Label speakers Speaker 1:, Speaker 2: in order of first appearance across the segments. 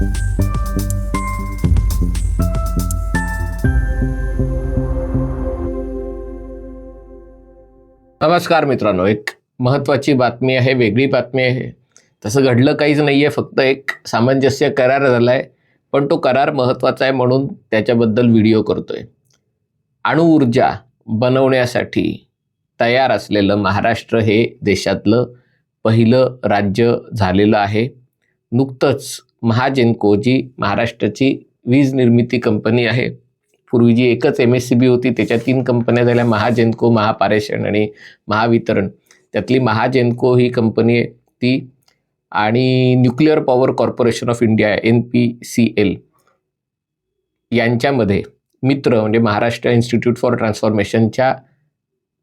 Speaker 1: नमस्कार मित्रांनो एक महत्त्वाची बातमी आहे वेगळी बातमी आहे. तसं घडलं काहीच नाही आहे फक्त एक सामंजस्य करार झाला आहे पण तो करार महत्त्वाचा आहे म्हणून त्याच्याबद्दल व्हिडिओ करतो आहे अणुऊर्जा बनवण्यासाठी तयार असलेलं महाराष्ट्र हे देशातलं पहिलं राज्य झालेलं आहे. नुकतंच महाजेनको जी महाराष्ट्राची वीज निर्मिती कंपनी आहे. पूर्वी जी एकच एम एस सी बी होती त्याच्या तीन कंपन्या झाल्या महाजेनको महापारेषण आणि महावितरण. त्यातली महाजेनको ही कंपनी आहे ती आणि nuclear power corporation of India N P C L यांच्यामध्ये मित्र म्हणजे महाराष्ट्र इन्स्टिट्यूट फॉर ट्रान्सफॉर्मेशनच्या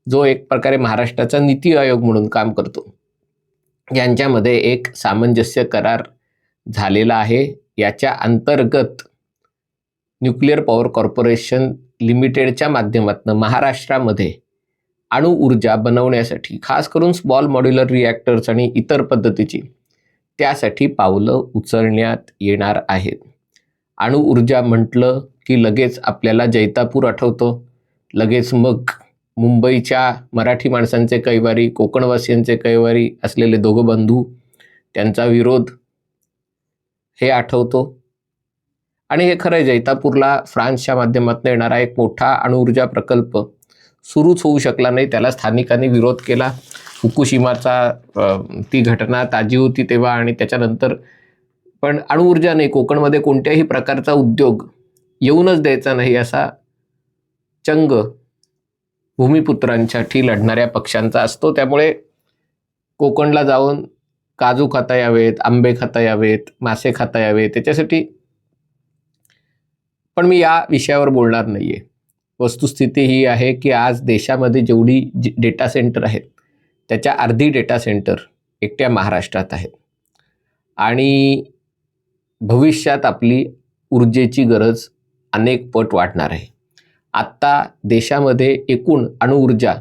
Speaker 1: जो एक प्रकारे महाराष्ट्राचा नीती आयोग म्हणून काम करतो. यांच्यामध्ये एक सामंजस्य करार झालेला आहे. याच्या अंतर्गत न्यूक्लिअर पॉवर कॉर्पोरेशन लिमिटेडच्या माध्यमातून महाराष्ट्रामध्ये अणुऊर्जा बनवण्यासाठी खास करून स्मॉल मॉड्युलर रिॲक्टर्स आणि इतर पद्धतीची त्यासाठी पावलं उचलण्यात येणार आहेत. अणुऊर्जा म्हटलं की लगेच आपल्याला जैतापूर आठवतं. लगेच मग मुंबईच्या मराठी माणसांचे कैवारी कोकणवासियांचे कैवारी असलेले दोघं बंधू त्यांचा विरोध हे आठवतो. आणि हे खरं जैतापूरला फ्रान्सच्या माध्यमातून येणारा एक मोठा अणुऊर्जा प्रकल्प सुरूच होऊ शकला नाही. त्याला स्थानिकांनी विरोध केला. फुकुशिमाचा ती घटना ताजी होती तेव्हा आणि त्याच्यानंतर. पण अणुऊर्जा नाही कोकणमध्ये कोणत्याही प्रकारचा उद्योग येऊनच द्यायचा नाही असा चंग भूमिपुत्रांसाठी लढणाऱ्या पक्षांचा असतो. त्यामुळे कोकणला जाऊन काजू खाता यावेत आंबे खाता यावेत मासे खाता यावेत त्याच्यासाठी पण मी या विषयावर बोलणार नाही आहे वस्तुस्थिती ही आहे की आज देशामध्ये जेवढी डेटा सेंटर आहेत त्याच्या अर्धी डेटा सेंटर एकट्या महाराष्ट्रात आहेत. आणि भविष्यात आपली ऊर्जेची गरज अनेक पट वाढणार आहे. आत्ता देशामध्ये एकूण अणुऊर्जा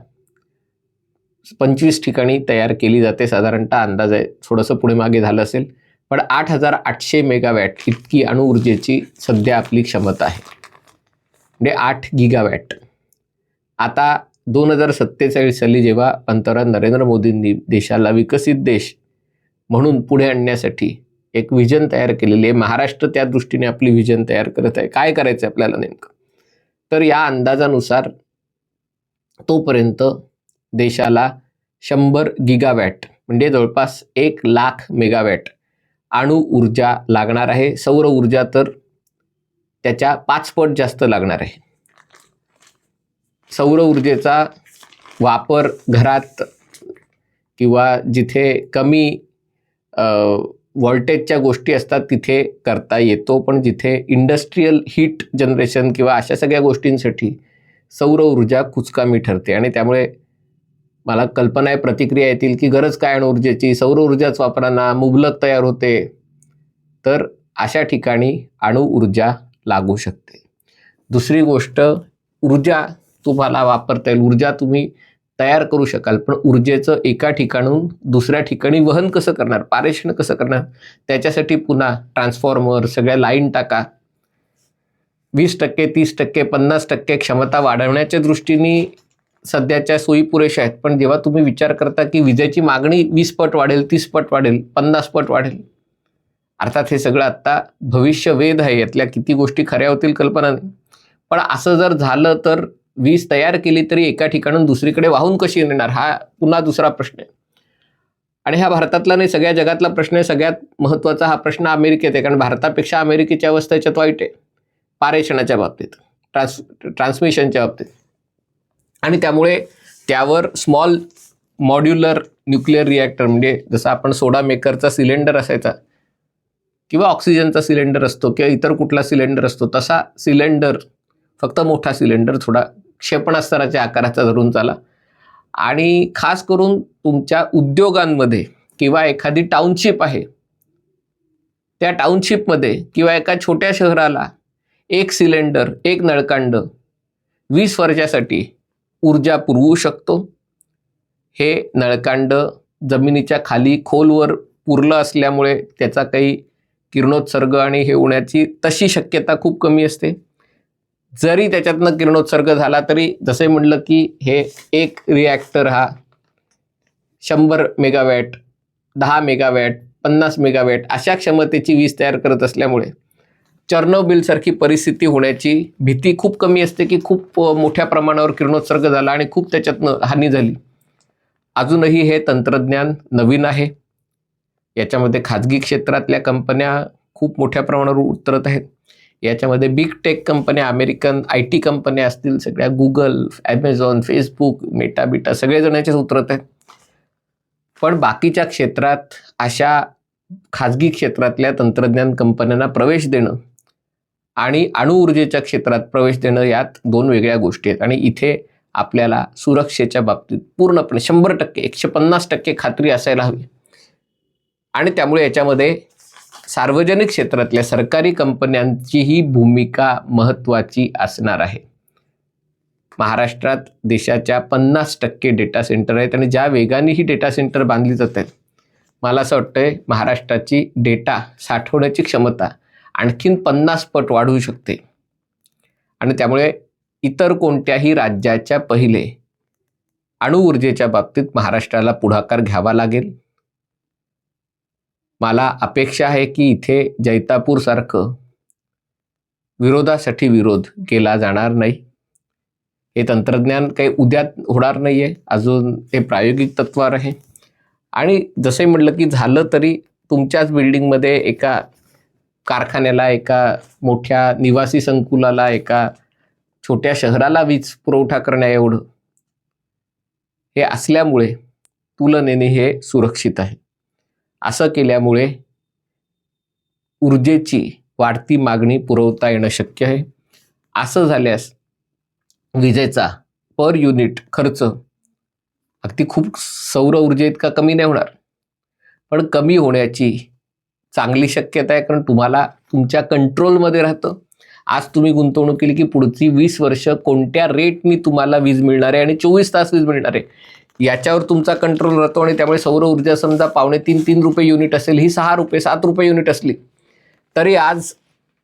Speaker 1: पंचवीस ठिकाणी तयार केली जाते. साधारणतः अंदाज आहे थोडंसं पुढे मागे झालं असेल. पण आठ हजार आठशे मेगावॅट इतकी अणुऊर्जेची सध्या आपली क्षमता आहे. म्हणजे आठ गिगावॅट. आता दोन हजार सत्तेचाळीस साली जेव्हा पंतप्रधान नरेंद्र मोदींनी देशाला विकसित देश म्हणून पुढे आणण्यासाठी एक व्हिजन तयार केलेली आहे महाराष्ट्र त्या दृष्टीने आपली व्हिजन तयार करत आहे. काय करायचं आहे आपल्याला नेमकं? तर या अंदाजानुसार तोपर्यंत देशाला शंभर गिगावॅट म्हणजे जवळपास एक लाख मेगावॅट अणु ऊर्जा लागणार आहे. सौर ऊर्जा तर त्याच्या पाचपट जास्त लागणार आहे. सौर ऊर्जेचा वापर घरात किंवा जिथे कमी व्होल्टेजच्या गोष्टी असतात तिथे करता येतो पण जिथे इंडस्ट्रीयल हीट जनरेशन किंवा अशा सगळ्या गोष्टींसाठी सौर ऊर्जा कुचकामी ठरते. आणि त्यामुळे मला कल्पना आहे प्रतिक्रिया येतील की गरज काय अणु ऊर्जेची? सौर ऊर्जाच वापराना मुबलक तयार होते. तर अशा ठिकाणी अणु ऊर्जा लागू शकते. दुसरी गोष्ट ऊर्जा तुम्हाला वापरता येईल. ऊर्जा तुम्ही तयार करू शकाल पण ऊर्जेचं एका ठिकाणून दुसऱ्या ठिकाणी वहन कसं करणार? पारेषण कसं करणार? त्याच्यासाठी पुन्हा ट्रान्सफॉर्मर सगळ्या लाईन टाका. वीस टक्के तीस टक्के पन्नास टक्के क्षमता वाढवण्याच्या दृष्टीने सध्याच्या सोयी पुरेशा आहेत. पण जेव्हा तुम्ही विचार करता की विजेची मागणी वीस पट वाढेल तीस पट वाढेल पन्नास पट वाढेल अर्थात हे सगळं आत्ता भविष्य वेध आहे यातल्या किती गोष्टी खऱ्या होतील कल्पना नाही. पण असं जर झालं तर वीज तयार केली तरी एका ठिकाणून दुसरीकडे वाहून कशी येणार? हा पुन्हा दुसरा प्रश्न आहे. आणि हा भारतातला नाही सगळ्या जगातला प्रश्न आहे सगळ्यात महत्त्वाचा हा प्रश्न अमेरिकेत आहे कारण भारतापेक्षा अमेरिकेची अवस्था याच्यात वाईट आहे. पारेषणाच्या बाबतीत ट्रान्स ट्रान्समिशनच्या बाबतीत. आणि त्यामुळे त्यावर स्मॉल मॉड्युलर न्यूक्लिअर रिॲक्टर म्हणजे जसं आपण सोडा मेकरचा सिलेंडर असायचा किंवा ऑक्सिजनचा सिलेंडर असतो किंवा इतर कुठला सिलेंडर असतो तसा सिलेंडर फक्त मोठा सिलेंडर थोडा क्षेपणास्त्राच्या आकाराचा धरून चाला. आणि खास करून तुमच्या उद्योगांमध्ये किंवा एखादी टाउनशिप आहे त्या टाउनशिपमध्ये किंवा एका छोट्या शहराला एक सिलेंडर एक नळकांड वीस वर्षासाठी ऊर्जा पुरवू शकतो. हे नळकांड जमिनीच्या खाली खोलवर पुरलं असल्यामुळे त्याचा काही किरणोत्सर्ग आणि हे होण्याची तशी शक्यता खूप कमी असते. जरी त्याच्यातनं किरणोत्सर्ग झाला तरी जसे म्हटलं की हे एक रिॲक्टर हा शंभर मेगावॅट दहा मेगावॅट पन्नास मेगावॅट अशा क्षमतेची वीज तयार करत असल्यामुळे चर्नोबिलसारखी परिस्थिती होण्याची भीती खूप कमी असते की खूप मोठ्या प्रमाणावर किरणोत्सर्ग झाला आणि खूप त्याच्यातनं हानी झाली. अजूनही हे तंत्रज्ञान नवीन आहे. याच्यामध्ये खाजगी क्षेत्रातल्या कंपन्या खूप मोठ्या प्रमाणावर उतरत आहेत. याच्यामध्ये बिग टेक कंपन्या अमेरिकन आय टी कंपन्या असतील सगळ्या गुगल ॲमेझॉन फेसबुक मेटा बिटा सगळेजण याच्यात उतरत आहेत. पण बाकीच्या क्षेत्रात अशा खाजगी क्षेत्रातल्या तंत्रज्ञान कंपन्यांना प्रवेश देणं आणि अणुऊर्जेच्या क्षेत्रात प्रवेश देणं यात दोन वेगळ्या गोष्टी आहेत. आणि इथे आपल्याला सुरक्षेच्या बाबतीत पूर्णपणे शंभर टक्के एकशे पन्नास टक्के खात्री असायला हवी. आणि त्यामुळे याच्यामध्ये सार्वजनिक क्षेत्रातल्या सरकारी कंपन्यांचीही भूमिका महत्त्वाची असणार आहे. महाराष्ट्रात देशाच्या पन्नास टक्के डेटा सेंटर आहेत आणि ज्या वेगाने ही डेटा सेंटर बांधली जात आहेत मला असं वाटतंय महाराष्ट्राची डेटा साठवण्याची क्षमता आणखीन पन्नास पट वाढू शकते. आणि त्यामुळे इतर कोणत्याही राज्याच्या पहिले अणुऊर्जेच्या बाबतीत महाराष्ट्राला पुढाकार घ्यावा लागेल. मला अपेक्षा आहे की इथे जैतापूरसारखं विरोधासाठी विरोध केला जाणार नाही. हे तंत्रज्ञान काही उद्या होणार नाही आहे अजून ते प्रायोगिक तत्वावर आहे. आणि जसे म्हटलं की झालं तरी तुमच्याच बिल्डिंगमध्ये एका कारखान्याला एका मोठ्या निवासी संकुलाला एका छोट्या शहराला वीज पुरवठा करण्या एवढं हे असल्यामुळे तुलनेने हे सुरक्षित आहे. असं केल्यामुळे ऊर्जेची वाढती मागणी पुरवता येणं शक्य आहे. असं झाल्यास विजेचा पर युनिट खर्च अगदी खूप सौर ऊर्जे इतका कमी नाही होणार. पण कमी होण्याची चांगली शक्यता आहे कारण तुम्हाला तुमच्या कंट्रोलमध्ये राहतं. आज तुम्ही गुंतवणूक केली की पुढची वीस वर्ष कोणत्या रेटनी तुम्हाला वीज मिळणार आहे आणि चोवीस तास वीज मिळणार आहे? याच्यावर तुमचा कंट्रोल राहतो आणि त्यामुळे सौर ऊर्जा समजा पावणे तीन तीन रुपये युनिट असेल ही सहा रुपये सात रुपये युनिट असली तरी आज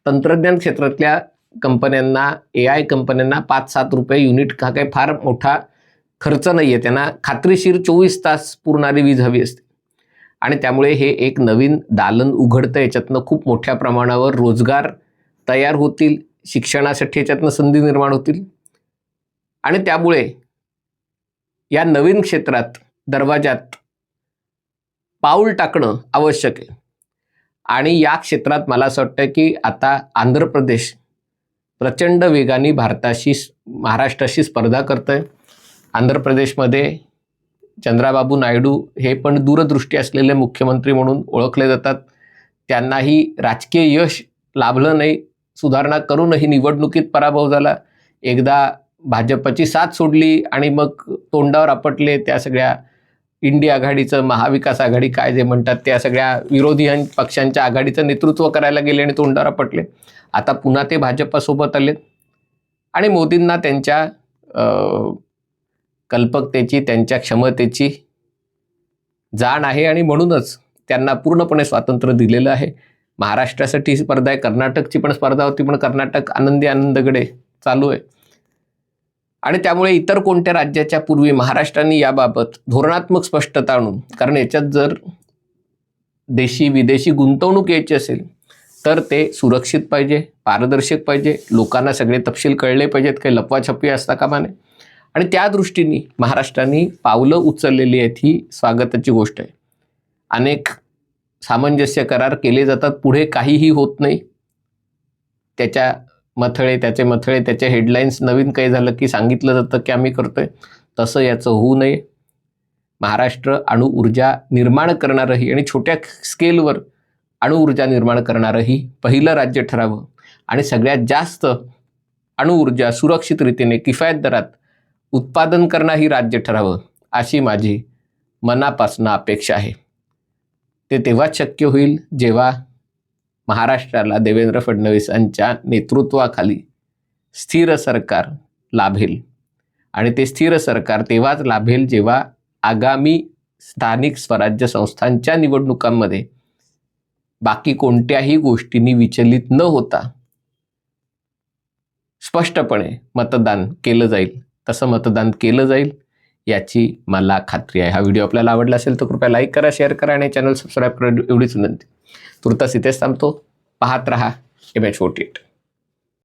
Speaker 1: तंत्रज्ञान क्षेत्रातल्या कंपन्यांना ए आय कंपन्यांना पाच सात रुपये युनिट हा काही फार मोठा खर्च नाही आहे त्यांना खात्रीशीर चोवीस तास पुरणारी वीज हवी असते. आणि त्यामुळे हे एक नवीन दालन उघडतं. याच्यातनं खूप मोठ्या प्रमाणावर रोजगार तयार होतील. शिक्षणासाठी याच्यातनं संधी निर्माण होतील. आणि त्यामुळे या नवीन क्षेत्रात दरवाजात पाऊल टाकणं आवश्यक आहे. आणि या क्षेत्रात मला असं वाटतं की आता आंध्र प्रदेश प्रचंड वेगाने भारताशी महाराष्ट्राशी स्पर्धा करतं आहे आंध्र प्रदेशमध्ये चंद्राबाबू नायडू हे पण दूरदृष्टी असलेले मुख्यमंत्री म्हणून ओळखले जातात. त्यांनाही राजकीय यश लाभलं नाही. सुधारणा करूनही निवडणुकीत पराभव झाला. एकदा भाजपची साथ सोडली आणि मग तोंडावर आपटले त्या सगळ्या इंडिया आघाडीचं महाविकास आघाडी काय जे म्हणतात त्या सगळ्या विरोधी पक्षांच्या आघाडीचं नेतृत्व करायला गेले आणि तोंडावर आपटले. आता पुन्हा ते भाजपासोबत आले आणि मोदींना त्यांच्या कल्पकतेची त्यांच्या क्षमतेची जाण आहे आणि म्हणूनच त्यांना पूर्णपणे स्वातंत्र्य दिलेलं आहे. महाराष्ट्रासाठी ही स्पर्धा आहे कर्नाटकची पण स्पर्धा होती पण कर्नाटक आनंदी आनंदगडे चालू आहे. आणि त्यामुळे इतर कोणत्या राज्याच्या पूर्वी महाराष्ट्राने याबाबत धोरणात्मक स्पष्टता आणून कारण याच्यात जर देशी विदेशी गुंतवणूक यायची असेल तर ते सुरक्षित पाहिजे पारदर्शक पाहिजे लोकांना सगळे तपशील कळले पाहिजेत काही लपवाछपवी असता कामा नये. आणि त्या दृष्टीने महाराष्ट्राने पावलं उचललेली आहेत ही स्वागताची गोष्ट आहे. अनेक सामंजस्य करार केले जातात पुढे काहीही होत नाही. त्याच्या मथळे त्याचे मथळे त्याचे हेडलाईन्स नवीन काही झालं की सांगितलं जातं की आम्ही करतोय. तसं याचं होऊ नये. महाराष्ट्र अणुऊर्जा निर्माण करणारंही आणि छोट्या स्केलवर अणुऊर्जा निर्माण करणारंही पहिलं राज्य ठरावं. आणि सगळ्यात जास्त अणुऊर्जा सुरक्षित रीतीने किफायत दरात उत्पादन करणंही राज्य ठरावं अशी माझी मनापासून अपेक्षा आहे. ते तेव्हाच शक्य होईल जेव्हा महाराष्ट्राला देवेंद्र फडणवीसांच्या नेतृत्वाखाली स्थिर सरकार लाभेल. आणि ते स्थिर सरकार तेव्हाच लाभेल जेव्हा आगामी स्थानिक स्वराज्य संस्थांच्या निवडणुकांमध्ये बाकी कोणत्याही गोष्टींनी विचलित न होता स्पष्टपणे मतदान केलं जाईल. तसं मतदान केलं जाईल याची मला खात्री आहे. हा व्हिडिओ आपल्याला आवडला असेल तर कृपया लाईक करा शेअर करा आणि चॅनल सबस्क्राईब करा. एवढीच विनंती. तुर्तास इथेच थांबतो. पाहत रहा. M H forty eight